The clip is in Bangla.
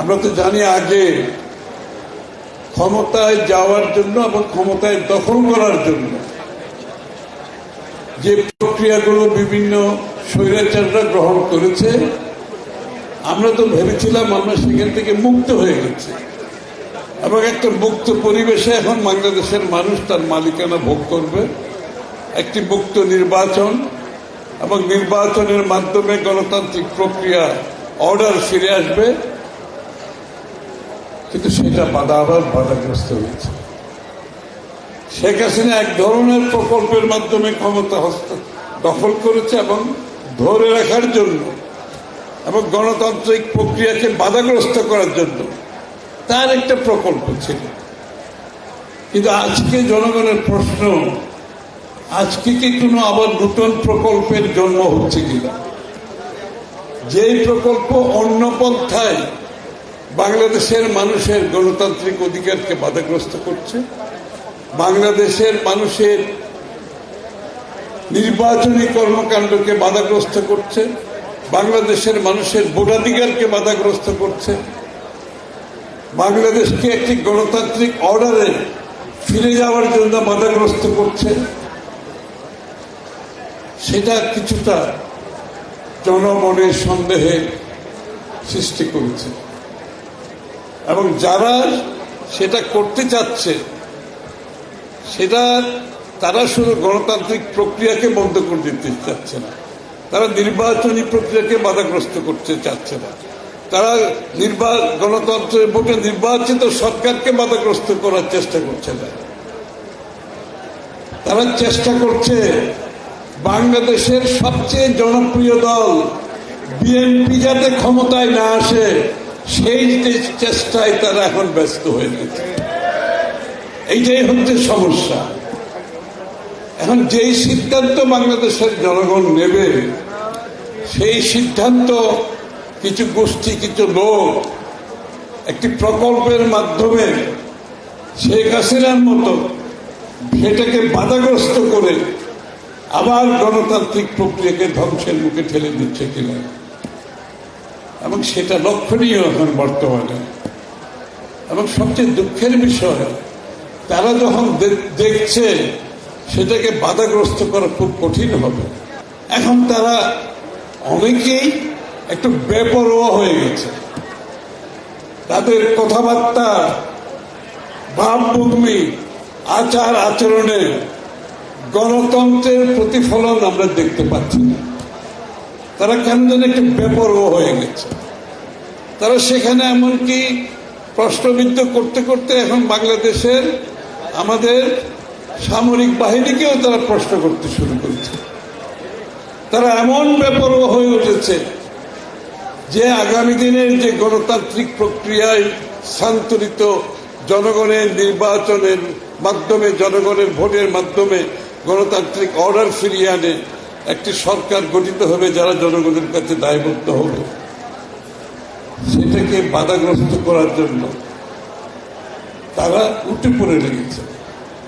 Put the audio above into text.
আমরা তো জানি আগে ক্ষমতায় যাওয়ার জন্য এবং ক্ষমতায় দখল করার জন্য যে প্রক্রিয়াগুলো বিভিন্ন স্বৈরাচাররা গ্রহণ করেছে, আমরা তো ভেবেছিলাম আমরা সেখান থেকে মুক্ত হয়ে গেছি। এবং একটা মুক্ত পরিবেশে এখন বাংলাদেশের মানুষ তার মালিকানা ভোগ করবে। একটি মুক্ত নির্বাচন এবং নির্বাচনের মাধ্যমে গণতান্ত্রিক প্রক্রিয়া, অর্ডার ফিরে আসবে। কিন্তু সেটা বাধা আবার বাধাগ্রস্ত হয়েছে। শেখ হাসিনা এক ধরনের প্রকল্পের মাধ্যমে ক্ষমতা হস্ত, দখল করেছে এবং ধরে রাখার জন্য এবং গণতান্ত্রিক প্রক্রিয়াকে বাধাগ্রস্ত করার জন্য তার একটা প্রকল্প ছিল। কিন্তু আজকে জনগণের প্রশ্ন, আজকে কি কোনো আবার নতুন প্রকল্পের জন্ম হচ্ছে কিনা? যেই প্রকল্প অন্য পন্থায় বাংলাদেশের মানুষের গণতান্ত্রিক অধিকারকে বাধাগ্রস্ত করছে। বাংলাদেশের মানুষের নির্বাচনী কর্মকাণ্ডকে বাধাগ্রস্ত করছে। বাংলাদেশের মানুষের ভোটাধিকারকে বাধাগ্রস্ত করছে। বাংলাদেশকে একটি গণতান্ত্রিক অর্ডারে ফিরে যাওয়ার জন্য বাধাগ্রস্ত করছে। সেটা কিছুটা জনমনের সন্দেহের সৃষ্টি করেছে। এবং যারা সেটা করতে চাচ্ছে, সেটা তারা শুধু গণতান্ত্রিক প্রক্রিয়াকে বন্ধ করে দিতে চাচ্ছে না। তারা নির্বাচনী প্রক্রিয়াকে বাধাগ্রস্ত করতে চাচ্ছে না। তারা নির্বা, গণতন্ত্রের ভোটে নির্বাচিত সরকারকে বাধাগ্রস্ত করার চেষ্টা করছে না। তারা চেষ্টা করছে বাংলাদেশের সবচেয়ে জনপ্রিয় দল, বিএনপি যাতে ক্ষমতায় না আসে সেই চেষ্টায় তারা এখন ব্যস্ত হয়ে গেছে। এইটাই হচ্ছে সমস্যা। এখন যেই সিদ্ধান্ত বাংলাদেশের জনগণ নেবে, সেই সিদ্ধান্ত কিছু গোষ্ঠী, কিছু লোক একটি প্রকল্পের মাধ্যমে শেখ হাসিনার মতো সেটাকে বাধাগ্রস্ত করে আবার গণতান্ত্রিক প্রক্রিয়াকে ধ্বংসের মুখে ঠেলে দিচ্ছে কিনা। এবং সেটা লক্ষণীয় এখন বর্তমানে। এবং সবচেয়ে দুঃখের বিষয়, তারা যখন দেখছে সেটাকে বাধাগ্রস্ত করা খুব কঠিন হবে। এখন তারা অনেকেই একটু বেপরোয়া হয়ে গেছে। তাদের কথাবার্তা ভাবভূমি আচার আচরণে গণতন্ত্রের প্রতিফলন আমরা দেখতে পাচ্ছি না। তারা কেন যেন একটু বেপরোয়া হয়ে গেছে। তারা সেখানে এমনকি প্রশ্নবিদ্ধ করতে করতে এখন বাংলাদেশের আমাদের সামরিক বাহিনীকেও তারা প্রশ্ন করতে শুরু করেছে। তারা এমন বেপরোয়া হয়ে উঠেছে যে আগামী দিনের যে গণতান্ত্রিক প্রক্রিয়ায় স্থানান্তরিত জনগণের নির্বাচনের মাধ্যমে, জনগণের ভোটের মাধ্যমে গণতান্ত্রিক অর্ডার ফিরিয়ে আনে একটি সরকার গঠিত হবে যারা জনগণের কাছে দায়বদ্ধ হবে। সেটাকে বাধাগ্রস্ত করার জন্য তারা উঠে পড়ে লেগেছে।